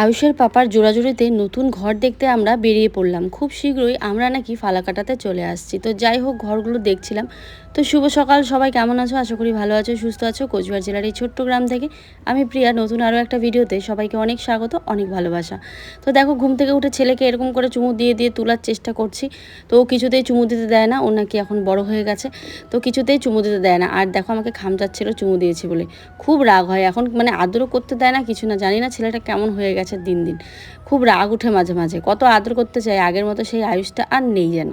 আয়ুষের পাপার জোড়াজুড়িতে নতুন ঘর দেখতে আমরা বেরিয়ে পড়লাম। খুব শীঘ্রই আমরা নাকি ফালাকাটাতে চলে আসছি। তো যাই হোক, ঘরগুলো দেখছিলাম। তো শুভ সকাল, সবাই কেমন আছো? আশা করি ভালো আছো, সুস্থ আছো। কোচবিহার জেলার এই ছোট্ট গ্রাম থেকে আমি প্রিয়া। নতুন আরও একটা ভিডিওতে সবাইকে অনেক স্বাগত, অনেক ভালোবাসা। তো দেখো, ঘুম থেকে উঠে ছেলেকে এরকম করে চুমু দিয়ে দিয়ে তোলার চেষ্টা করছি। তো ও কিছুতেই চুমু দিতে দেয় না, ও নাকি এখন বড় হয়ে গেছে। তো কিছুতেই চুমু দিতে দেয় না। আর দেখো, আমাকে খামচাচ্ছিল চুমু দিয়েছি বলে। খুব রাগ হয়। এখন মানে আদরও করতে দেয় না, কিছু না। জানি না ছেলেটা কেমন হয়ে গেছে। দিন দিন। খুব রাগ উঠে মাঝে মাঝে। কত আদর করতে চাই, আগের মতো সেই আয়ুষটা আর নেই যেন।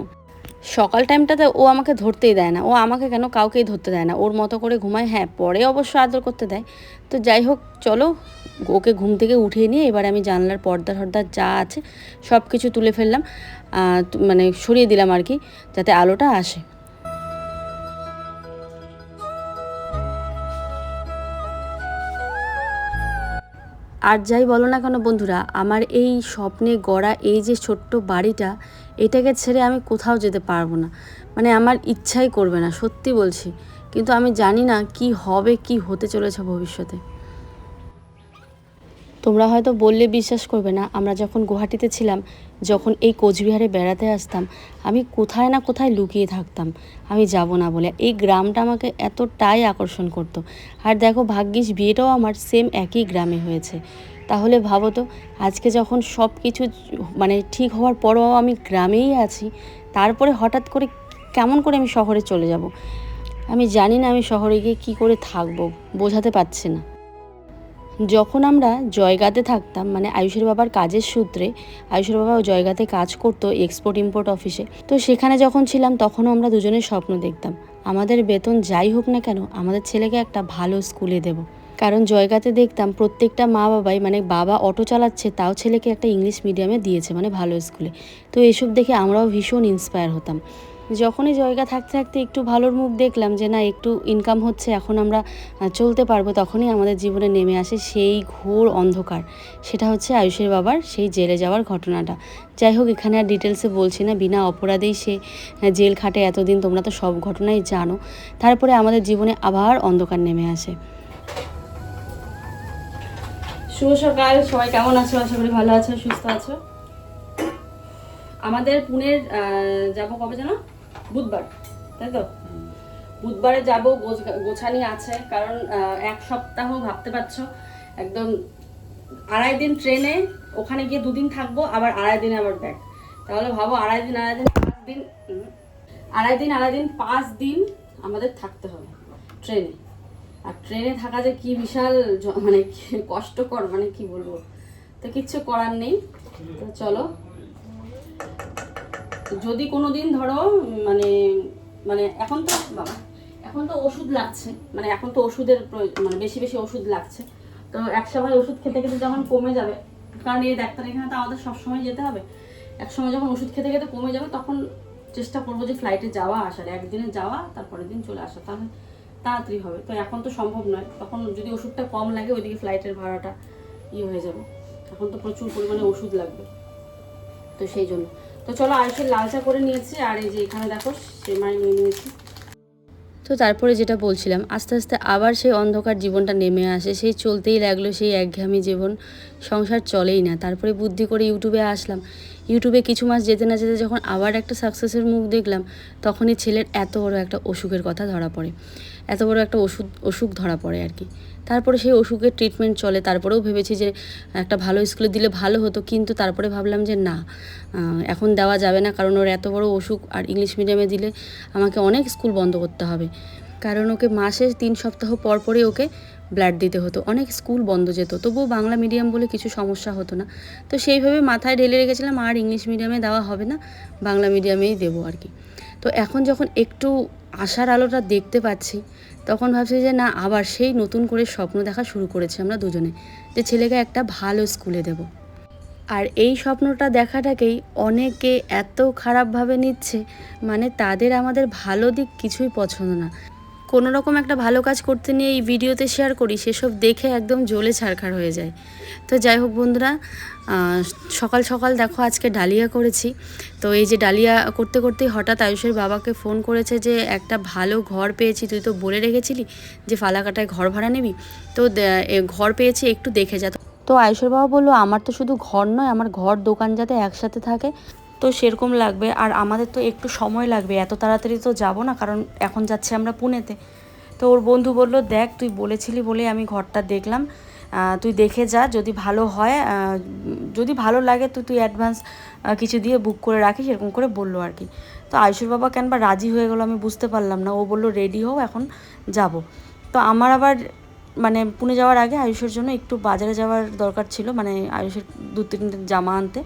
সকাল টাইমটাতে ও আমাকে ধরতেই দেয় না। ও আমাকে কেন কাউকেই ধরতে দেয় না। ওর মতো করে ঘুমায় হ্যাঁ পরে অবশ্য আদর করতে দেয়। তো যাই হোক, চলো, ওকে ঘুম থেকে উঠিয়ে নিয়ে এবার আমি জানলার পর্দা টর্দা যা আছে সব কিছু তুলে ফেললাম। মানে সরিয়ে দিলাম আর কি, যাতে আলোটা আসে। আর যাই বলো না কেন বন্ধুরা, আমার এই স্বপ্নে গড়া এই যে ছোট্ট বাড়িটা, এটাকে ছেড়ে আমি কোথাও যেতে পারব না। মানে আমার ইচ্ছাই করবে না, সত্যি বলছি। কিন্তু আমি জানি না কি হবে, কি হতে চলেছে ভবিষ্যতে। তোমরা হয়তো বললে বিশ্বাস করবে না, আমরা যখন গুয়াহাটিতে ছিলাম যখন এই কোচবিহারে বেড়াতে আসতাম, আমি কোথায় না কোথায় লুকিয়ে থাকতাম। আমি যাব না বলে এই গ্রামটা আমাকে এতটাই আকর্ষণ করতো। আর দেখো ভাগ্যিস বিয়েটাও আমার সেম একই গ্রামে হয়েছে। তাহলে ভাবো তো, আজকে যখন সব কিছু মানে ঠিক হওয়ার পরও আমি গ্রামেই আছি, তারপরে হঠাৎ করে কেমন করে আমি শহরে চলে যাব? আমি জানি না আমি শহরে গিয়ে কী করে থাকব, বোঝাতে পারছি না। যখন আমরা জয়গাতে থাকতাম মানে আয়ুষের বাবার কাজের সূত্রে, আয়ুষের বাবা জয়গাতে কাজ করতো এক্সপোর্ট ইম্পোর্ট অফিসে তো সেখানে যখন ছিলাম তখনও আমরা দুজনের স্বপ্ন দেখতাম। আমাদের বেতন যাই হোক না কেন, আমাদের ছেলেকে একটা ভালো স্কুলে দেব। কারণ জয়গাতে দেখতাম প্রত্যেকটা মা বাবাই মানে বাবা অটো চালাচ্ছে, তাও ছেলেকে একটা ইংলিশ মিডিয়ামে দিয়েছে মানে ভালো স্কুলে তো এসব দেখে আমরাও ভীষণ ইন্সপায়ার হতাম। যখনই জায়গা থাকতে থাকতে একটু ভালোর মুখ দেখলাম যে না, একটু ইনকাম হচ্ছে, এখন আমরা চলতে পারব, তখনই আমাদের জীবনে নেমে আসে সেই ঘোর অন্ধকার। সেটা হচ্ছে আয়ুষের বাবার সেই জেলে যাওয়ার ঘটনাটা। যাই হোক, এখানে আর ডিটেলসে বলছি না, বিনা অপরাধেই সে জেল খাটে এতদিন তোমরা তো সব ঘটনাই জানো। তারপরে আমাদের জীবনে আবার অন্ধকার নেমে আসে। শুভ সকাল, সবাই কেমন আছো? আশা করি ভালো আছো, সুস্থ আছো। আমাদের পুনের যাব কবে জানো বুধবার, তাই তো? বুধবারে যাব গোছানি আছে, কারণ এক সপ্তাহ ভাবতে পারছ, একদম আড়াই দিন ট্রেনে, ওখানে গিয়ে দুদিন থাকব, আবার আড়াই দিনে আবার ব্যাক তাহলে ভাবো আড়াই দিন আড়াই দিন, পাঁচ দিন আড়াই দিন আড়াই দিন, পাঁচ দিন আমাদের থাকতে হবে ট্রেনে। আর ট্রেনে থাকা যে কি বিশাল মানে কষ্টকর মানে কি বলব? তো কিচ্ছু করার নেই। তো চলো। যদি কোনো দিন ধরো মানে মানে এখন তো, বাবা, এখন তো ওষুধ লাগছে মানে এখন তো ওষুধের মানে বেশি বেশি ওষুধ লাগছে। তো এক সময় ওষুধ খেতে খেতে যখন কমে যাবে, কারণ এই ডাক্তার এখানে তো আমাদের সবসময় যেতে হবে, এক সময় যখন ওষুধ খেতে খেতে কমে যাবে, তখন চেষ্টা করব যে ফ্লাইটে যাওয়া আসার, একদিনে যাওয়া, তারপরের দিন চলে আসা, তাহলে তাড়াতাড়ি হবে। তো এখন তো সম্ভব নয়, তখন যদি ওষুধটা কম লাগে, ওইদিকে ফ্লাইটের ভাড়াটা ইয়ে হয়ে যাবে। এখন তো প্রচুর পরিমাণে ওষুধ লাগবে। তো সেই জন্য। তো চলো আয়ুষের লাল চা করে নিয়েছি, আর এই যে এখানে দেখো সেমাই নিয়ে নিয়েছি। তো তারপরে যেটা বলছিলাম, আস্তে আস্তে আবার সেই অন্ধকার জীবনটা নেমে আসে, সেই চলতেই লাগল সেই একঘেয়েমি জীবন, সংসার চলেই না। তারপরে বুদ্ধি করে ইউটিউবে আসলাম, ইউটিউবে কিছু মাস যেতে না যেতে যখন আবার একটা সাকসেসের মুখ দেখলাম, তখনই ছেলের এত বড় একটা অসুখের কথা ধরা পড়ে। এত বড় একটা ওষুধ, অসুখ ধরা পড়ে আর কি। তারপরে সেই অসুখের ট্রিটমেন্ট চলে। তারপরেও ভেবেছি যে একটা ভালো স্কুলে দিলে ভালো হতো, কিন্তু তারপরে ভাবলাম যে না এখন দেওয়া যাবে না, কারণ ওর এত বড় অসুখ আর ইংলিশ মিডিয়ামে দিলে আমাকে অনেক স্কুল বন্ধ করতে হবে। কারণ ওকে মাসে তিন সপ্তাহ পর পরই ওকে ব্লাড দিতে হতো। অনেক স্কুল বন্ধ যেত। তবুও বাংলা মিডিয়াম বলে কিছু সমস্যা হতো না। তো সেইভাবে মাথায় ঢেলে রেখেছিলাম, আর ইংলিশ মিডিয়ামে দেওয়া হবে না, বাংলা মিডিয়ামেই দেবো আর কি। তো এখন যখন একটু আশার আলোটা দেখতে পাচ্ছি। তখন ভাবছি যে না, আবার সেই নতুন করে স্বপ্ন দেখা শুরু করেছি আমরা দুজনে যে ছেলেকে একটা ভালো স্কুলে দেব। আর এই স্বপ্নটা দেখাটাকেই অনেকে এত খারাপভাবে নিচ্ছে মানে তাদের আমাদের ভালো দিক কিছুই পছন্দ না। কোনো রকম একটা ভালো কাজ করতে নিয়ে এই ভিডিওতে শেয়ার করি, সেসব দেখে একদম জ্বলে ছারখার হয়ে যায়। তো যাই হোক বন্ধুরা সকাল সকাল দেখো আজকে ডালিয়া করেছি। তো এই যে ডালিয়া করতে করতেই হঠাৎ আয়ুষের বাবাকে ফোন করেছে যে, একটা ভালো ঘর পেয়েছি, তুই তো বলে রেখেছিলি যে ফালাকাটায় ঘর ভাড়া নিবি? তো ঘর পেয়েছি, একটু দেখে যা। তো আয়ুষের বাবা বলল, আমার তো শুধু ঘর নয়, আমার ঘর দোকান যাতে একসাথে থাকে তো সেরকম লাগবে। আর আমাদের তো একটু সময় লাগবে। এত তাড়াতাড়ি তো যাব না, কারণ এখন যাচ্ছি আমরা পুনেতে। তো ওর বন্ধু বলল, দেখ, তুই বলেছিলি বলে আমি ঘরটা দেখলাম। তুই দেখে যা, যদি ভালো হয় যদি ভালো লাগে তো তুই অ্যাডভান্স কিছু দিয়ে বুক করে রাখিস, এরকম করে বলল আর কি। তো আয়ুষের বাবা কেন বা রাজি হয়ে গেলো আমি বুঝতে পারলাম না। ও বলল, রেডি হও, এখন যাব। তো আমার আবার মানে পুনে যাওয়ার আগে আয়ুষের জন্য একটু বাজারে যাওয়ার দরকার ছিল। মানে আয়ুষের দু তিনটে জামা আনতে।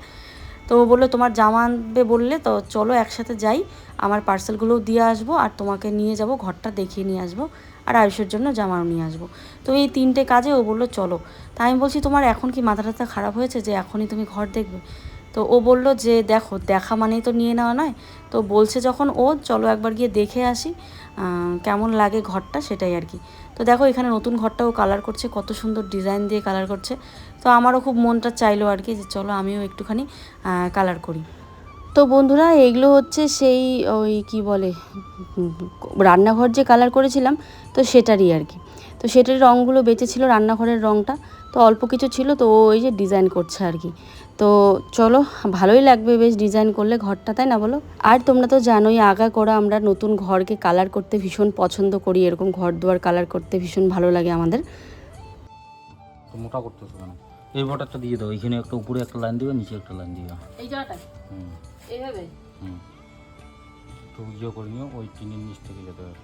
তো ও বলল, তোমার জামা আনবে বললে, তো চলো একসাথে যাই। আমার পার্সেলগুলোও দিয়ে আসব আর তোমাকে নিয়ে যাব, ঘরটা দেখিয়ে নিয়ে আসব আর আয়ুষের জন্য জামাও নিয়ে আসব। তো এই তিনটে কাজে ও বলল, চলো। তাই আমি বলছি, তোমার এখন কি মাথা টাথা খারাপ হয়েছে যে এখনই তুমি ঘর দেখবে? তো ও বলল যে, দেখো, দেখা মানেই তো নিয়ে নেওয়া নয়। তো বলছে যখন ও, চলো একবার গিয়ে দেখে আসি কেমন লাগে ঘরটা, সেটাই আর কি। তো দেখো, এখানে নতুন ঘরটাও কালার করছে, কত সুন্দর ডিজাইন দিয়ে কালার করছে। তো আমারও খুব মনটা চাইলো আর কি যে, চলো আমিও একটুখানি কালার করি। তো বন্ধুরা, এগুলো হচ্ছে সেই ওই কি বলে, রান্নাঘর যে কালার করেছিলাম, তো সেটারই আর কি। তো সেটার রঙগুলো বেঁচেছিল রান্নাঘরের রঙটা। তো অল্প কিছু ছিল, তো ও ওই যে ডিজাইন করছে আর কি। তো চলো ভালোই লাগবে বেশ ডিজাইন করলে ঘরটা তাই না বলো? আর তোমরা তো জানোই আগা করা আমরা নতুন ঘরকে কালার করতে ভীষণ পছন্দ করি এরকম ঘর দুয়ার কালার করতে ভীষণ ভালো লাগে আমাদের। মোটা করতেছো কেন এই বর্ডারটা দিয়ে দাও এখানে একটা উপরে একটা লাইন দিবে নিচে একটা লাইন দিবে। এই জায়গাটা হুম। এইভাবে? হুম। তো ইয়ে করে নিও ওই টিনের নিচ থেকে যেতে হবে।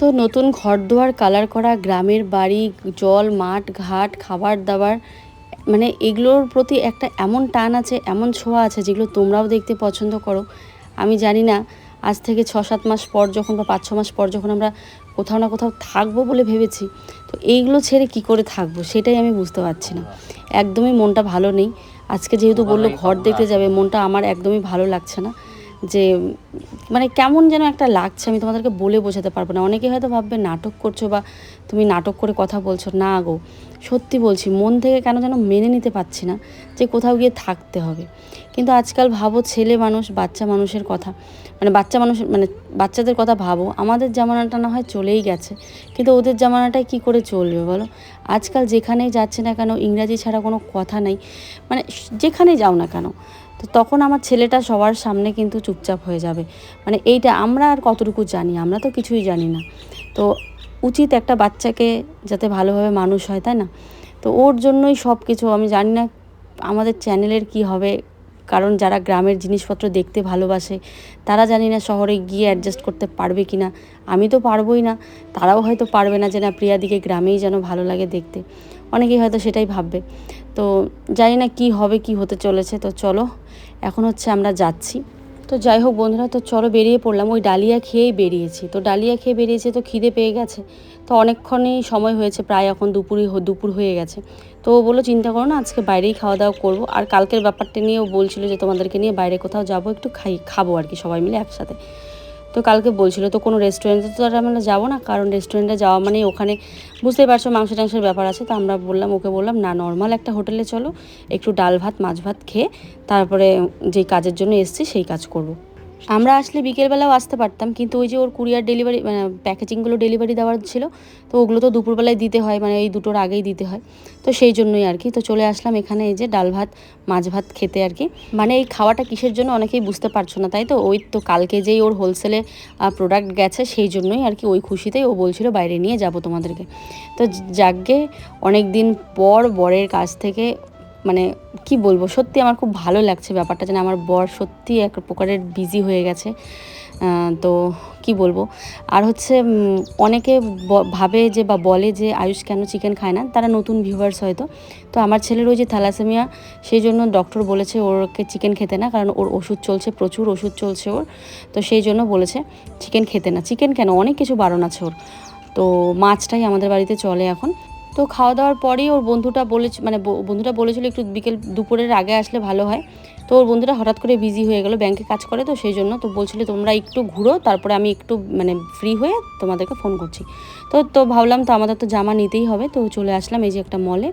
তো নতুন ঘর দুয়ার কালার করা গ্রামের বাড়ি জল মাঠ ঘাট খাবার দাবার মানে এগুলোর প্রতি একটা এমন টান আছে এমন ছোঁয়া আছে যেগুলো তোমরাও দেখতে পছন্দ করো। আমি জানি না আজ থেকে ছ সাত মাস পর যখন বা পাঁচ ছ মাস পর যখন আমরা কোথাও না কোথাও থাকব বলে ভেবেছি তো এইগুলো ছেড়ে কি করে থাকব সেটাই আমি বুঝতে পারছি না। একদমই মনটা ভালো নেই। আজকে যেহেতু বলল ঘর দেখতে যাবে মনটা আমার একদমই ভালো লাগছে না। যে মানে কেমন যেন একটা লাগছে, আমি তোমাদেরকে বলে বোঝাতে পারব না। অনেকে হয়তো ভাববে, নাটক করছ বা তুমি নাটক করে কথা বলছো। না গো, সত্যি বলছি, মন থেকে কেন যেন মেনে নিতে পারছি না যে কোথাও গিয়ে থাকতে হবে। কিন্তু আজকাল ভাবো, ছেলে মানুষ, বাচ্চা মানুষের কথা মানে বাচ্চা মানুষ মানে বাচ্চাদের কথা ভাবো, আমাদের জামানাটা না হয় চলেই গেছে। কিন্তু ওদের জামানাটায় কি করে চলবে বলো? আজকাল যেখানেই যাচ্ছে না কেন, ইংরাজি ছাড়া কোনো কথা নেই। মানে যেখানেই যাও না কেন তো তখন আমার ছেলেটা সবার সামনে কিন্তু চুপচাপ হয়ে যাবে। মানে এইটা আমরা আর কতটুকু জানি? আমরা তো কিছুই জানি না। তো উচিত একটা বাচ্চাকে যাতে ভালোভাবে মানুষ হয়, তাই না? তো ওর জন্যই সব কিছু আমি জানি না আমাদের চ্যানেলের কি হবে। কারণ যারা গ্রামের জিনিসপত্র দেখতে ভালোবাসে, তারা জানি না শহরে গিয়ে অ্যাডজাস্ট করতে পারবে কি না আমি তো পারবই না। তারাও হয়তো পারবে না যে না, প্রিয়াদিকে গ্রামেই যেন ভালো লাগে দেখতে। অনেকেই হয়তো সেটাই ভাববে। তো জানি না কি হবে, কি হতে চলেছে। তো চলো এখন হচ্ছে আমরা যাচ্ছি। তো যাই হোক বন্ধুরা, তো চলো বেরিয়ে পড়লাম। ওই ডালিয়া খেয়েই বেরিয়েছি। তো ডালিয়া খেয়ে বেরিয়েছে, তো খিদে পেয়ে গেছে। তো অনেকক্ষণই সময় হয়েছে, প্রায় এখন দুপুরই দুপুর হয়ে গেছে। তো ও বলল, চিন্তা করো না, আজকে বাইরেই খাওয়া দাওয়া করব। আর কালকের ব্যাপারটা নিয়ে ও বলছিল যে, তোমাদেরকে নিয়ে বাইরে কোথাও যাব, একটু খাই খাব আর কি সবাই মিলে একসাথে। তো কালকে বলছিল, তো কোনো রেস্টুরেন্টে তো আর আমরা যাব না, কারণ রেস্টুরেন্টে যাওয়া মানে ওখানে বুঝতেই পারছ মাংস টাংসের ব্যাপার আছে তো আমরা বললাম, ওকে বললাম, না নর্মাল একটা হোটেলে চলো, একটু ডাল ভাত, মাছ ভাত খেয়ে তারপরে যেই কাজের জন্য এসছি, সেই কাজ করব। আমরা আসলে বিকেলবেলাও আসতে পারতাম, কিন্তু ওই যে ওর কুরিয়ার ডেলিভারি মানে প্যাকেজিংগুলো ডেলিভারি দেওয়ার ছিল, তো ওগুলো তো দুপুরবেলায় দিতে হয় মানে এই দুটোর আগেই দিতে হয়। তো সেই জন্যই আর কি, তো চলে আসলাম এখানে এই যে ডাল ভাত, মাছ ভাত খেতে আর কি। মানে এই খাওয়াটা কিসের জন্য অনেকেই বুঝতে পারছ না, তাই তো? ওই তো কালকে যেই ওর হোলসেলে প্রোডাক্ট গেছে, সেই জন্যই আর কি ওই খুশিতেই ও বলছিল, বাইরে নিয়ে যাব তোমাদেরকে। তো যাকগে অনেক দিন পর বরের কাছ থেকে মানে কি বলব, সত্যি আমার খুব ভালো লাগছে ব্যাপারটা যেন আমার বর সত্যি এক প্রকারের বিজি হয়ে গেছে। তো কি বলব, আর হচ্ছে অনেকে ভাবে যে বা বলে যে আয়ুষ কেন চিকেন খায় না, তারা নতুন ভিউয়ার্স হয়তো। তো আমার ছেলের ওই যে থ্যালাসেমিয়া, সেই জন্য ডক্টর বলেছে ওরকে চিকেন খেতে না, কারণ ওর ওষুধ চলছে, প্রচুর ওষুধ চলছে ওর। তো সেই জন্য বলেছে চিকেন খেতে না। চিকেন কেন? অনেক কিছু বারণ আছে ওর। তো মাছটাই আমাদের বাড়িতে চলে এখন। তো খাওয়া দাওয়ার পরেই ওর বন্ধুটা বলেছে মানে বন্ধুটা বলেছিল একটু বিকেল দুপুরের আগে আসলে ভালো হয়। তো ওর বন্ধুরা হঠাৎ করে বিজি হয়ে গেল ব্যাংকে কাজ করে তো সেই জন্য তো বলছিল তোমরা একটু ঘুরো, তারপরে আমি একটু মানে ফ্রি হয়ে তোমাদেরকে ফোন করছি। তো তো ভাবলাম তো আমাদের তো জামা নিতেই হবে, তো চলে আসলাম এই যে একটা মলে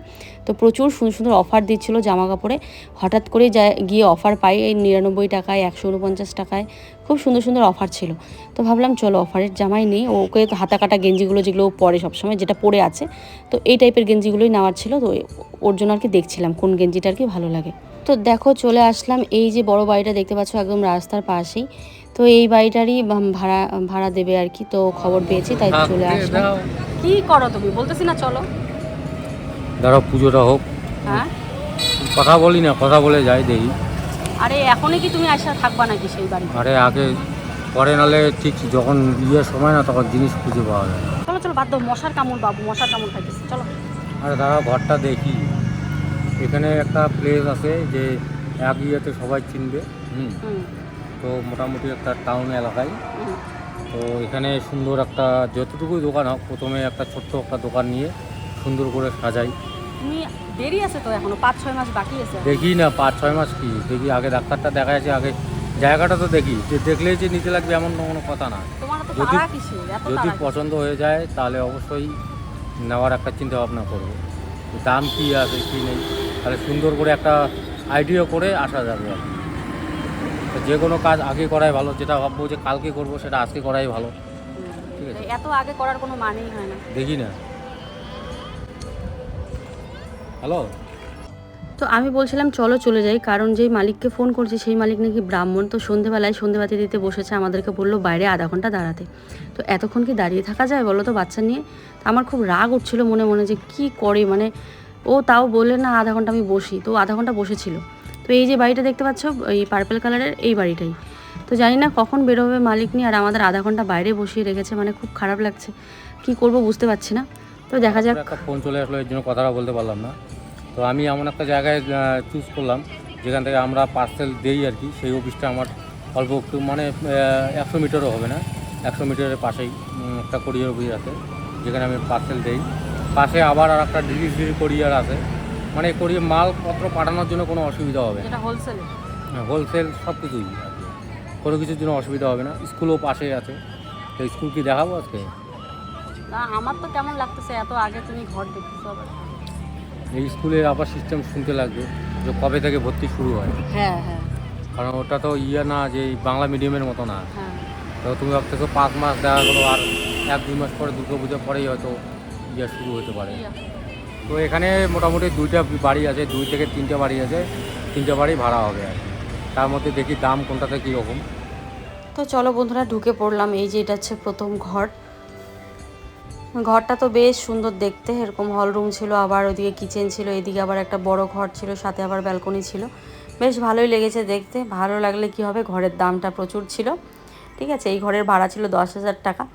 তো প্রচুর সুন্দর সুন্দর অফার দিচ্ছিল জামা কাপড়ে হঠাৎ করে যা গিয়ে অফার পাই এই নিরানব্বই টাকায়, একশো উনপঞ্চাশ টাকায়। খুব সুন্দর সুন্দর অফার ছিল। তো ভাবলাম চলো অফারের জামাই নেই। ওকে তো হাতা কাটা গেঞ্জিগুলো যেগুলো ও পরে সবসময় যেটা পরে আছে। তো এই টাইপের গেঞ্জিগুলোই নেওয়ার ছিল। তো ওর জন্য আর কি দেখছিলাম কোন গেঞ্জিটা আর কি ভালো লাগে। তো দেখো চলে আসলাম। এই যে বড় বাড়িটা দেখতে পাচ্ছ একদম রাস্তার পাশেই। তো এই বাড়িটারই ভাড়া ভাড়া দেবে আর কি তো খবর পেয়েছি তাই চলে আসলাম। কি করো তুমি? বলতেছি না চলো। দাঁড়াও পুজোটা হোক। হ্যাঁ। কথা বলি না কথা বলে যাই দেখি। আরে এখনই কি তুমি আসা থাকবা নাকি সেই বাড়িতে আরে আগে পরে নালে ঠিক যখন ইয়ের সময় না তখন জিনিস খুঁজে পাওয়া যায়। না। চলো চলো বাদ দাও মশার কামড় বাবু মশার কামড় খাইতেছে চলো। আরে দাঁড়াও ঘরটা দেখি। এখানে একটা প্লেস আছে যে এক ইয়েতে সবাই চিনবে হুম? হুম। তো মোটামুটি একটা টাউন এলাকায়। হুম। তো এখানে সুন্দর একটা যতটুকুই দোকান হোক প্রথমে একটা ছোট্ট একটা দোকান নিয়ে সুন্দর করে সাজাই। তুমি দেরি আছে তো এখনও? পাঁচ ছয় মাস বাকি আছে। দেখি না পাঁচ ছয় মাস কি? দেখি আগে ডাক্তারটা দেখা আছে আগে জায়গাটা তো দেখি। যে দেখলেই যে নিতে লাগবে এমন কোনো কথা না। যদি- যদি পছন্দ হয়ে যায় তাহলে অবশ্যই নেওয়ার একটা চিন্তা ভাবনা করব দাম কী আছে কী নেই? তাহলে সুন্দর করে একটা আইডিয়া করে আসা যাবে আর যে কোনো কাজ আগে করাই ভালো। যেটা ভাববো যে কালকে করব সেটা আজকে করাই ভালো। ঠিক আছে? এত আগে করার কোনো মানেই হয় না। দেখি না। হ্যালো তো আমি বলছিলাম চলো চলে যাই, কারণ যেই মালিককে ফোন করছি সেই মালিক নাকি ব্রাহ্মণ। তো সন্ধেবেলায় সন্ধেবাতি দিতে বসেছে, আমাদেরকে বলল বাইরে আধা ঘণ্টা দাঁড়াতে। তো এতক্ষণ কি দাঁড়িয়ে থাকা যায় বলো তো বাচ্চা নিয়ে? আমার খুব রাগ উঠছিল মনে মনে যে কি করে মানে ও তাও বলে না আধা ঘণ্টা আমি বসি, তো আধা ঘণ্টা বসেছিল। তো এই যে বাড়িটা দেখতে পাচ্ছ, এই পার্পল কালারের এই বাড়িটাই। তো জানি না কখন বেরোবে মালিক নিয়ে, আর আমাদের আধা ঘণ্টা বাইরে বসিয়ে রেখেছে মানে খুব খারাপ লাগছে। কি করব বুঝতে পারছি না। তো দেখা যাক। একটা ফোন চলে আসলো এর জন্য কথাটা বলতে পারলাম না। তো আমি এমন একটা জায়গায় চুজ করলাম যেখান থেকে আমরা পার্সেল দেই আর কি সেই অফিসটা আমার অল্প একটু মানে একশো মিটারও হবে না। একশো মিটারের পাশেই একটা কোরিয়ার অফিস আছে যেখানে আমি পার্সেল দেই। পাশে আবার আর একটা ডেলিভারি কোরিয়ার আছে। মানে কোরিয়ার মালপত্র পাঠানোর জন্য কোনো অসুবিধা হবে না। হোলসেল হোলসেল সব কিছুই। কোনো কিছুর জন্য অসুবিধা হবে না। স্কুলও পাশেই আছে। তো স্কুল কি দেখাবো আজকে? না আমার তো কেমন লাগতেছে এত আগে তুমি ঘর দেখতেছো এই স্কুলের আবার সিস্টেম শুনতে লাগবে যে কবে থেকে ভর্তি শুরু হয়। হ্যাঁ হ্যাঁ। কারণ ওটা তো ইয়ে না যে বাংলা মিডিয়ামের মতো না। হ্যাঁ। তো তুমি ভাবতেছো পাঁচ মাস দেখা গেলো আর এক দুই মাস পরে দুর্গা পুজোর পরেই হয়তো ইয়ে শুরু হতে পারে। তো এখানে মোটামুটি দুইটা বাড়ি আছে দুই থেকে তিনটে বাড়ি আছে তিনটে বাড়ি ভাড়া হবে আর কি। তার মধ্যে দেখি দাম কোনটাতে কীরকম। তো চলো বন্ধুরা ঢুকে পড়লাম এই যে এটা হচ্ছে প্রথম ঘর। ঘরটা তো বেশ সুন্দর দেখতে। এরকম হল রুম ছিল, আবার ওদিকে কিচেন ছিল, এদিকে আবার একটা বড় ঘর ছিল, সাথে আবার ব্যালকনি ছিল। বেশ ভালোই লেগেছে দেখতে। ভালো লাগলে কি হবে, ঘরের দামটা প্রচুর ছিল। ঠিক আছে, এই ঘরের ভাড়া ছিল দশ হাজার টাকা।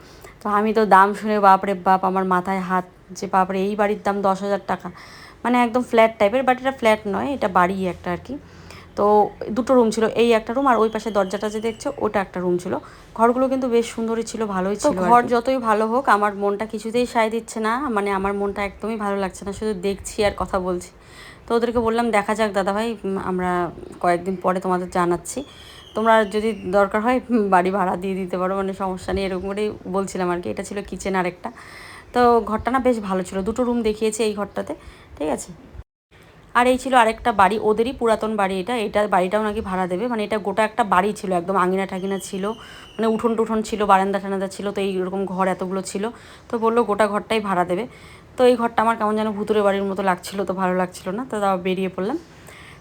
তো আমি তো দাম শুনে বাপরে বাপ, আমার মাথায় হাত যে বাপরে, এই বাড়ির দাম দশ হাজার টাকা। মানে একদম ফ্ল্যাট টাইপের বাট এটা ফ্ল্যাট নয়, এটা বাড়ি একটা আর কি। তো দুটো রুম ছিল এই একটা রুম আর ওই পাশে দরজাটা যে দেখছ ওটা একটা রুম ছিল। ঘরগুলো কিন্তু বেশ সুন্দরই ছিল ভালোই ছিল ঘর যতই ভালো হোক আমার মনটা কিছুতেই সায় দিচ্ছে না মানে আমার মনটা একদমই ভালো লাগছে না শুধু দেখছি আর কথা বলছি। তো ওদেরকে বললাম দেখা যাক দাদা ভাই আমরা কয়েকদিন পরে তোমাদের জানাচ্ছি। তোমরা যদি দরকার হয় বাড়ি ভাড়া দিয়ে দিতে পারো মানে সমস্যা নেই এরকম করেই বলছিলাম আর কি এটা ছিল কিচেন আর একটা তো ঘরটা না বেশ ভালো ছিল দুটো রুম দেখিয়েছে এই ঘরটাতে ঠিক আছে? আর এই ছিল আরেকটা বাড়ি, ওদেরই পুরাতন বাড়ি এটা। এটা বাড়িটাও নাকি ভাড়া দেবে। মানে এটা গোটা একটা বাড়ি ছিল, একদম আঙিনা ঠাকিনা ছিল। মানে উঠোন টুঠোন ছিল, বারান্দা টারান্দা ছিল, তো এইরকম ঘর এতগুলো ছিল। তো বলল গোটা ঘরটাই ভাড়া দেবে। তো এই ঘরটা আমার কেমন যেন ভুতুরে বাড়ির মতো লাগছিল, তো ভালো লাগছিল না, তো তাও বেরিয়ে পড়লাম।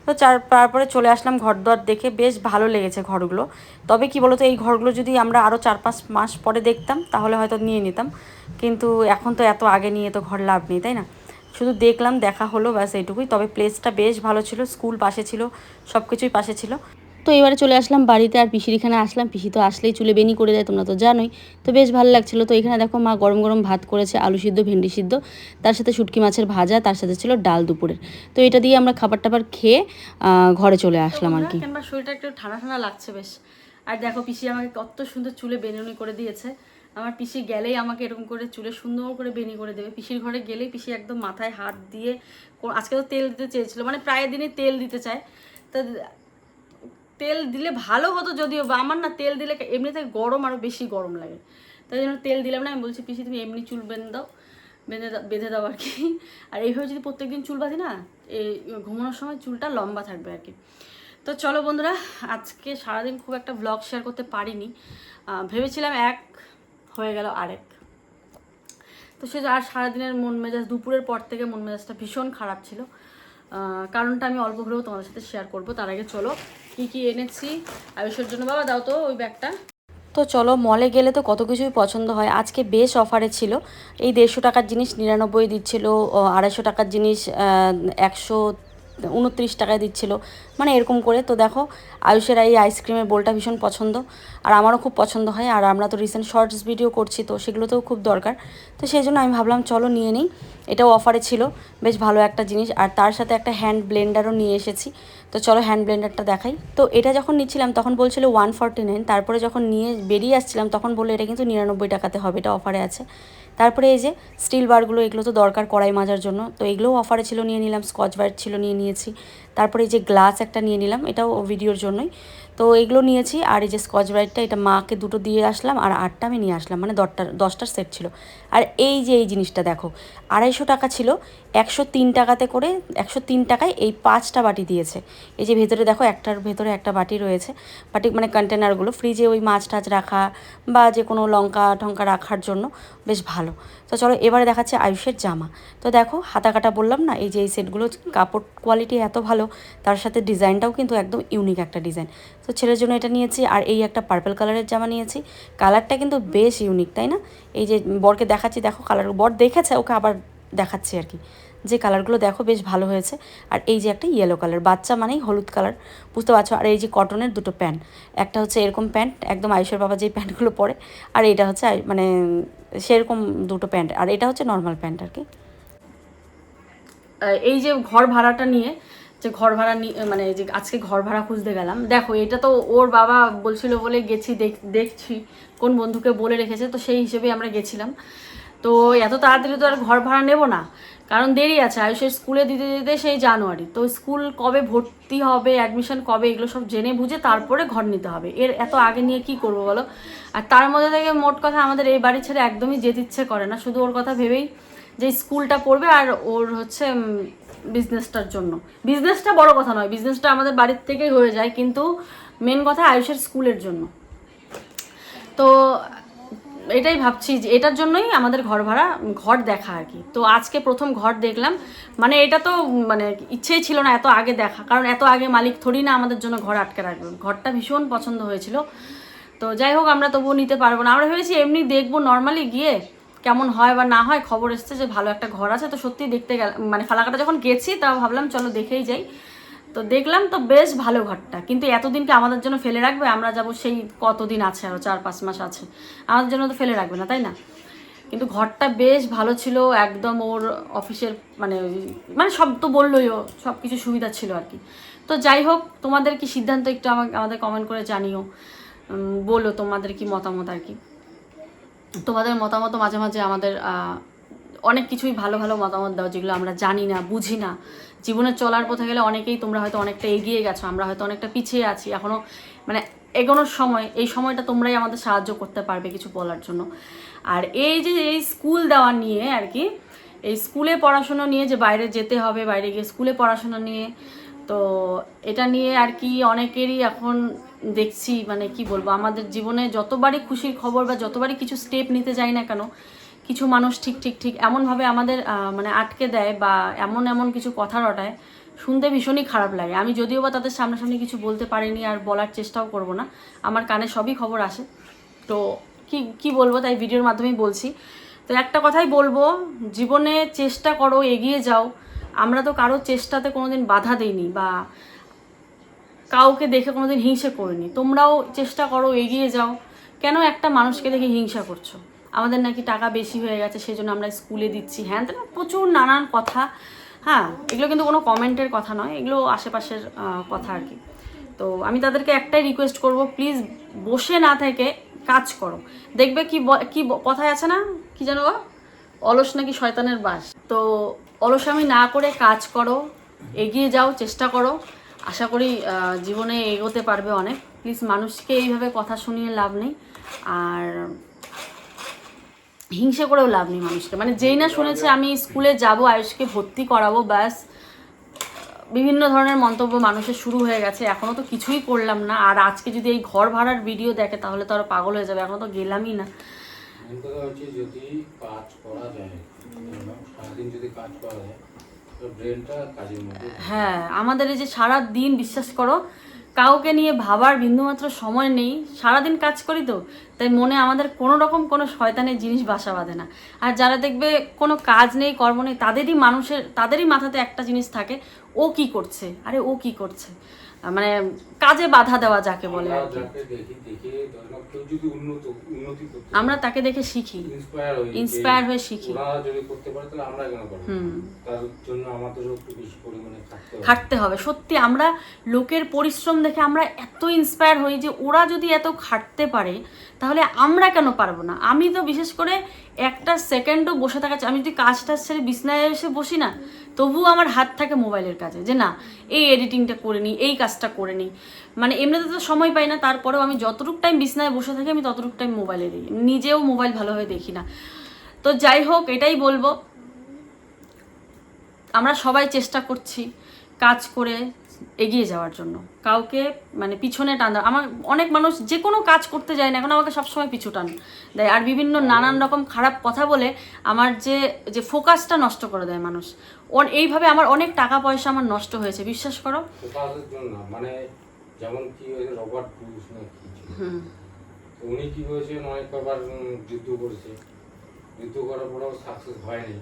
তো চার, তারপরে চলে আসলাম ঘর দর দেখে বেশ ভালো লেগেছে ঘরগুলো। তবে কি বলতো, এই ঘরগুলো যদি আমরা আরও চার পাঁচ মাস পরে দেখতাম, তাহলে হয়তো নিয়ে নিতাম। কিন্তু এখন তো এত আগে নিয়ে তো ঘর লাভ নেই, তাই না? শুধু দেখলাম দেখা হলো ব্যাস এইটুকুই। তবে প্লেসটা বেশ ভালো ছিল স্কুল পাশে ছিল সব কিছুই পাশে ছিল। তো এবারে চলে আসলাম বাড়িতে আর পিসির এখানে আসলাম। পিসি তো আসলেই চুলে বেনি করে দেয় তোমরা তো জানোই। তো বেশ ভালো লাগছিল। তো এখানে দেখো মা গরম গরম ভাত করেছে আলু সিদ্ধ ভেন্ডি সিদ্ধ। তার সাথে শুটকি মাছের ভাজা তার সাথে ছিল ডাল দুপুরের। তো এটা দিয়ে আমরা খাবার টাবার খেয়ে ঘরে চলে আসলাম আর কি। শরীরটা একটু ঠান্ডা ঠান্ডা লাগছে বেশ। আর দেখো পিসি আমাকে কত সুন্দর চুলে বেনুনি করে দিয়েছে। আমার পিসি গেলেই আমাকে এরকম করে চুলে সুন্দর করে বেনি করে দেবে। পিসির ঘরে গেলেই পিসি একদম মাথায় হাত দিয়ে আজকে তো তেল দিতে চেয়েছিলো মানে প্রায় দিনই তেল দিতে চায়। তো তেল দিলে ভালো হতো যদিও বা, আমার না তেল দিলে এমনিতে গরম আরও বেশি গরম লাগে। তাই জন্য তেল দিলাম না, আমি বলছি, পিসি, তুমি এমনি চুল বেঁধে দাও বেঁধে দাও বেঁধে দাও আর কি। আর এইভাবে যদি প্রত্যেকদিন চুল বাঁধি না, এই ঘুমানোর সময় চুলটা লম্বা থাকবে আর কি। তো চলো বন্ধুরা, আজকে সারাদিন খুব একটা ব্লগ শেয়ার করতে পারিনি। ভেবেছিলাম এক হয়ে গেল আরেক। তো সে আর সারাদিনের মন মেজাজ, দুপুরের পর থেকে মন মেজাজটা ভীষণ খারাপ ছিল। কারণটা আমি অল্প হলেও তোমাদের সাথে শেয়ার করব। তার আগে চলো, কি কি এনেছি? আয়ুষের জন্য বাবা, দাও তো ওই ব্যাগটা। তো চলো মলে গেলে তো কত কিছুই পছন্দ হয়। আজকে বেশ অফারে ছিল। এই দেড়শো টাকার জিনিস নিরানব্বই দিচ্ছিল আড়াইশো টাকার জিনিস একশো উনত্রিশ টাকায় দিচ্ছিল। মানে এরকম করে। তো দেখো, আয়ুষের এই আইসক্রিমের বোলটা ভীষণ পছন্দ। আর আমারও খুব পছন্দ হয়। আর আমরা তো রিসেন্ট শর্টস ভিডিও করছি, তো সেগুলোতেও খুব দরকার। তো সেই জন্য আমি ভাবলাম, চলো নিয়ে নিই। এটাও অফারে ছিল। বেশ ভালো একটা জিনিস। আর তার সাথে একটা হ্যান্ড ব্লেন্ডারও নিয়ে এসেছি। তো চলো হ্যান্ড ব্লেন্ডারটা দেখাই। তো এটা যখন নিচ্ছিলাম, তখন বলছিল ওয়ান ফর্টি নাইন তারপরে যখন নিয়ে বেরিয়ে আসছিলাম, তখন বলল এটা কিন্তু নিরানব্বই টাকাতে হবে, এটা অফারে আছে। তারপরে এই যে স্টিল বারগুলো এগুলো তো দরকার কড়াই মাজার জন্য, তো এগুলোও অফারে ছিল, নিয়ে নিলাম স্কচ বাইট ছিল, নিয়ে নিয়েছি। তারপরে এই যে গ্লাস একটা নিয়ে নিলাম, এটাও ভিডিওর জন্যই। তো এগুলো নিয়েছি, আর এই যে স্কচ ব্রাইটটা এটা মাকে দুটো দিয়ে আসলাম, আর আটটা আমি নিয়ে আসলাম মানে দশটার দশটার সেট ছিল। আর এই যে এই জিনিসটা দেখো, আড়াইশো টাকা ছিল, একশো তিন টাকাতে করে, একশো তিন টাকায় এই পাঁচটা বাটি দিয়েছে। এই যে ভেতরে দেখো, একটার ভেতরে একটা বাটি রয়েছে। বাটি মানে কন্টেনারগুলো ফ্রিজে ওই মাছ টাছ রাখা, বা যে কোনো লঙ্কা টঙ্কা রাখার জন্য, বেশ ভালো। তো চলো এবারে দেখাচ্ছে আয়ুষের জামা। তো দেখো হাতা কাটা বললাম না, এই যে এই সেটগুলো, কাপড় কোয়ালিটি এত ভালো, তার সাথে ডিজাইনটাও কিন্তু একদম ইউনিক একটা ডিজাইন তো ছেলের জন্য এটা নিয়েছি, আর এই একটা পার্পল কালারের জামা নিয়েছি। কালারটা কিন্তু বেশ ইউনিক তাই না? এই যে বরকে দেখাচ্ছি, দেখো কালার বর দেখেছে, ওকে আবার দেখাচ্ছি আর কি। যে কালারগুলো দেখো বেশ ভালো হয়েছে। আর এই যে একটা ইয়েলো কালার বাচ্চা মানেই হলুদ কালার বুঝতে পারছ? আর এই যে কটনের দুটো প্যান্ট একটা হচ্ছে এরকম প্যান্ট একদম আয়ুষের বাবা যে প্যান্টগুলো পরে, আর এটা হচ্ছে মানে সেরকম দুটো প্যান্ট আর এটা হচ্ছে নর্মাল প্যান্ট আর কি। এই যে ঘর ভাড়াটা নিয়ে, যে ঘর ভাড়া নিয়ে মানে যে আজকে ঘর ভাড়া খুঁজতে গেলাম। দেখো, এটা তো ওর বাবা বলছিল বলে গেছি, দেখ- দেখছি, কোন বন্ধুকে বলে রেখেছে, তো সেই হিসেবে আমরা গেছিলাম। তো এত তাড়াতাড়ি তো আর ঘর ভাড়া নেব না। কারণ দেরি আছে, আয়ুষের স্কুলে দিতে দিতে সেই জানুয়ারি। তো স্কুল কবে ভর্তি হবে অ্যাডমিশন কবে, এগুলো সব জেনে বুঝে তারপরে ঘর নিতে হবে। এর এত আগে নিয়ে কি করব বলো? আর তার মধ্যে থেকে মোট কথা আমাদের এই বাড়ি ছেড়ে একদমই যেতে ইচ্ছে করে না। শুধু ওর কথা ভেবেই যে স্কুলটা পড়বে আর ওর হচ্ছে বিজনেসটার জন্য। বিজনেসটা বড় কথা নয় বিজনেসটা আমাদের বাড়ির থেকেই হয়ে যায়, কিন্তু মেন কথা আয়ুষের স্কুলের জন্য। তো এটাই ভাবছি যে এটার জন্যই আমাদের ঘর ভাড়া, ঘর দেখা আর কি। তো আজকে প্রথম ঘর দেখলাম। মানে এটা তো মানে ইচ্ছেই ছিল না এত আগে দেখা, কারণ এত আগে মালিক থরি না আমাদের জন্য ঘর আটকে রাখবে। ঘরটা ভীষণ পছন্দ হয়েছিল। তো যাই হোক, আমরা তবুও নিতে পারব না। আমরা ভেবেছি এমনি দেখব নর্মালি গিয়ে কেমন হয় বা না হয়। খবর এসছে যে ভালো একটা ঘর আছে। তো সত্যি দেখতে গেলাম মানে ফালাকাটা যখন গেছি তা ভাবলাম চলো দেখেই যাই। তো দেখলাম তো বেশ ভালো ঘরটা। কিন্তু এতদিন কি আমাদের জন্য ফেলে রাখবে? আমরা যাব সেই কতদিন আছে আরও চার পাঁচ মাস আছে। আমাদের জন্য তো ফেলে রাখবে না, তাই না? কিন্তু ঘরটা বেশ ভালো ছিল, একদম ওর অফিসের মানে মানে সব তো বললোই ও সব কিছু সুবিধা ছিল আর কি। তো যাই হোক, তোমাদের কি সিদ্ধান্ত একটু আমাকে, আমাদের কমেন্ট করে জানিও। বলো তোমাদের কি মতামত আর কি? তোমাদের মতামত মাঝে মাঝে আমাদের অনেক কিছুই ভালো ভালো মতামত দাও যেগুলো আমরা জানি না, বুঝি না। জীবনে চলার পথে গেলে অনেকেই তোমরা হয়তো অনেকটা এগিয়ে গেছো, আমরা হয়তো অনেকটা পিছিয়ে আছি। এখনও মানে এগোনোর সময়, এই সময়টা তোমরাই আমাদের সাহায্য করতে পারবে কিছু বলার জন্য। আর এই যে, এই স্কুল দেওয়া নিয়ে আর কি, এই স্কুলে পড়াশোনা নিয়ে যে বাইরে যেতে হবে, বাইরে গিয়ে স্কুলে পড়াশোনা নিয়ে, তো এটা নিয়ে আর কি অনেকেরই এখন দেখছি মানে কি বলব, আমাদের জীবনে যতবারই খুশির খবর বা যতবারই কিছু স্টেপ নিতে যাই না কেন কিছু মানুষ ঠিক ঠিক ঠিক এমনভাবে আমাদের মানে আটকে দেয় বা এমন এমন কিছু কথা রটায়, শুনতে ভীষণই খারাপ লাগে। আমি যদিও বা তাদের সামনাসামনি কিছু বলতে পারিনি আর বলার চেষ্টাও করব না। আমার কানে সবই খবর আসে। তো কি কি বলব? তাই ভিডিওর মাধ্যমেই বলছি। তো একটা কথাই বলব, জীবনে চেষ্টা করো, এগিয়ে যাও। আমরা তো কারও চেষ্টাতে কোনোদিন বাধা দেইনি বা কাউকে দেখে কোনোদিন হিংসে করিনি। তোমরাও চেষ্টা করো, এগিয়ে যাও। কেন একটা মানুষকে দেখে হিংসা করছ? আমাদের নাকি টাকা বেশি হয়ে গেছে সেই জন্য আমরা স্কুলে দিচ্ছি। হ্যাঁ তেন প্রচুর নানান কথা। হ্যাঁ এগুলো কিন্তু কোনো কমেন্টের কথা নয়, এগুলো আশেপাশের কথা আর কি। তো আমি তাদেরকে একটাই রিকোয়েস্ট করব প্লিজ বসে না থেকে কাজ করো। দেখবে কি কি কথায় আছে না? কি জানো? অলস নাকি শয়তানের বাস। তো অলসামি না করে কাজ করো, এগিয়ে যাও, চেষ্টা করো। আশা করি জীবনে এগোতে পারবে অনেক। প্লিজ মানুষকে এইভাবে কথা শুনিয়ে লাভ নেই। আর হিংসে করেও লাভ নেই মানুষকে। মানে যেই না শুনেছে আমি স্কুলে যাব আয়ুষকে ভর্তি করাবো ব্যাস। বিভিন্ন ধরনের মন্তব্য মানুষের শুরু হয়ে গেছে। এখনও তো কিছুই করলাম না। আর আজকে যদি এই ঘর ভাড়ার ভিডিও দেখে তাহলে তো আরও পাগল হয়ে যাবে। এখনও তো গেলামই না। কথা হচ্ছে যদি কাজ করা যায় সারাদিন যদি কাজ করা যায় তো ব্রেনটা কাজের মধ্যে হ্যাঁ আমাদের এই যে সারা দিন বিশ্বাস করো কাউকে নিয়ে ভাবার বিন্দুমাত্র সময় নেই, সারাদিন কাজ করি তো, তাই মনে আমাদের কোনো রকম কোনো শয়তানের জিনিস বাসা বাঁধে না। আর যারা দেখবে কোনো কাজ নেই, কর্ম নেই, তাদেরই মানুষের, তাদেরই মাথাতে একটা জিনিস থাকে, ও কি করছে? আরে ও কি করছে? মানে কাজে বাধা দেওয়া যাকে বলে আর আমরা কি তাকে দেখে শিখি। ইন্সপায়ার হয়ে শিখি। খাটতে হবে। সত্যি আমরা লোকের পরিশ্রম দেখে আমরা এত ইন্সপায়ার হই যে ওরা যদি এত খাটতে পারে তাহলে আমরা কেন পারব না? আমি তো বিশেষ করে একটা সেকেন্ডও বসে থাকা আমি যদি কাজটা ছেড়ে বিছনায় এসে বসি না তবুও আমার হাত থাকে মোবাইলের কাছে যে না এই এডিটিংটা করে নিই এই কাজটা করে নিই মানে এমনিতে তো সময় পাই না, তারপরেও আমি যতটুক টাইম বিছনায় বসে থাকি, আমি ততটুক টাইম মোবাইলে দিই নিজেও মোবাইল ভালোভাবে দেখি না। তো যাই হোক, এটাই বলব। আমরা সবাই চেষ্টা করছি কাজ করে এগিয়ে যাওয়ার জন্য। কাউকে মানে পিছনে টান আমার অনেক মানুষ যে কোনো কাজ করতে যায় না, এখন আমাকে সবসময় পিছু টান দেয়। আর বিভিন্ন নানান রকম খারাপ কথা বলে আমার যে যে ফোকাসটা নষ্ট করে দেয় মানুষ। এইভাবে আমার অনেক টাকা পয়সা আমার নষ্ট হয়েছে, বিশ্বাস করো। মানে যেমন কি হয়েছে রবার্ট ব্রুস না কি উনি কি হয়েছে অনেক কবার যুদ্ধ করেছে। যুদ্ধ করার পরেও সাকসেস হয়নি।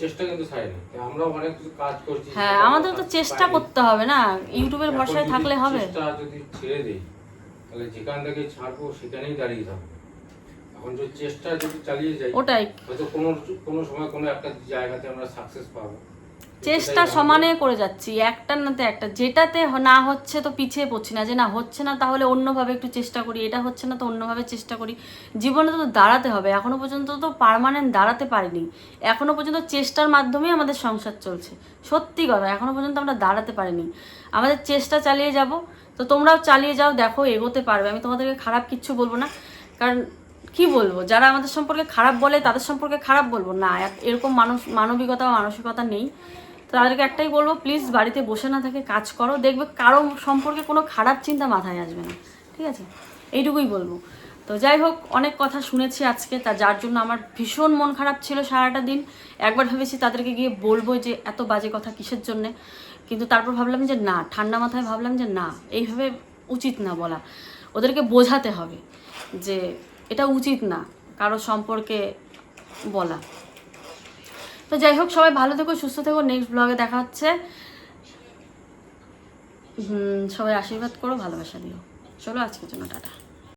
চেষ্টা কিন্তু ছাড়েনি। তো অনেক কিছু কাজ করছি। হ্যাঁ আমাদের তো চেষ্টা করতে হবে না। ইউটিউবের ভরসায় যদি থাকলে হবে। চেষ্টা যদি ছেড়ে দেই তাহলে যেখান থেকে ছাড়বো সেখানেই দাঁড়িয়ে থাকব। এখন যদি চেষ্টা যদি চালিয়ে যাই ওটাই। হয়তো কোনো কোনো সময় কোনো একটা জায়গাতে আমরা সাকসেস পাবো। চেষ্টা সমানে করে যাচ্ছি একটা তো একটা। যেটাতে না হচ্ছে তো পিছিয়ে পড়ছি না যে না হচ্ছে না তাহলে অন্যভাবে একটু চেষ্টা করি এটা হচ্ছে না তো অন্যভাবে চেষ্টা করি। জীবনে তো দাঁড়াতে হবে এখনও পর্যন্ত তো পার্মানেন্ট দাঁড়াতে পারিনি। এখনও পর্যন্ত চেষ্টার মাধ্যমেই আমাদের সংসার চলছে সত্যি কথা এখনও পর্যন্ত আমরা দাঁড়াতে পারিনি। আমাদের চেষ্টা চালিয়ে যাব তো তোমরাও চালিয়ে যাও দেখো এগোতে পারবে। আমি তোমাদেরকে খারাপ কিচ্ছু বলব না কারণ কি বলব যারা আমাদের সম্পর্কে খারাপ বলে তাদের সম্পর্কে খারাপ বলব না। এরকম মানুষ মানবিকতা মানসিকতা নেই। তো তাদেরকে একটাই বলব প্লিজ বাড়িতে বসে না থাকে কাজ করো। দেখবে কারও সম্পর্কে কোনো খারাপ চিন্তা মাথায় আসবে না, ঠিক আছে? এইটুকুই বলব। তো যাই হোক, অনেক কথা শুনেছি আজকে, তা যার জন্য আমার ভীষণ মন খারাপ ছিল সারাটা দিন। একবার ভেবেছি তাদেরকে গিয়ে বলব যে, এত বাজে কথা কিসের জন্যে? কিন্তু তারপর ভাবলাম যে, না, ঠান্ডা মাথায় ভাবলাম যে, না, এইভাবে উচিত না বলা। ওদেরকে বোঝাতে হবে যে, এটা উচিত না কারও সম্পর্কে বলা। তো যাই হোক, সবাই ভালো থেকো, সুস্থ থেকো। নেক্সট ব্লগে দেখা হচ্ছে। সবাই আশীর্বাদ করো, ভালোবাসা দিও। চলো, আজকের জন্য টাটা।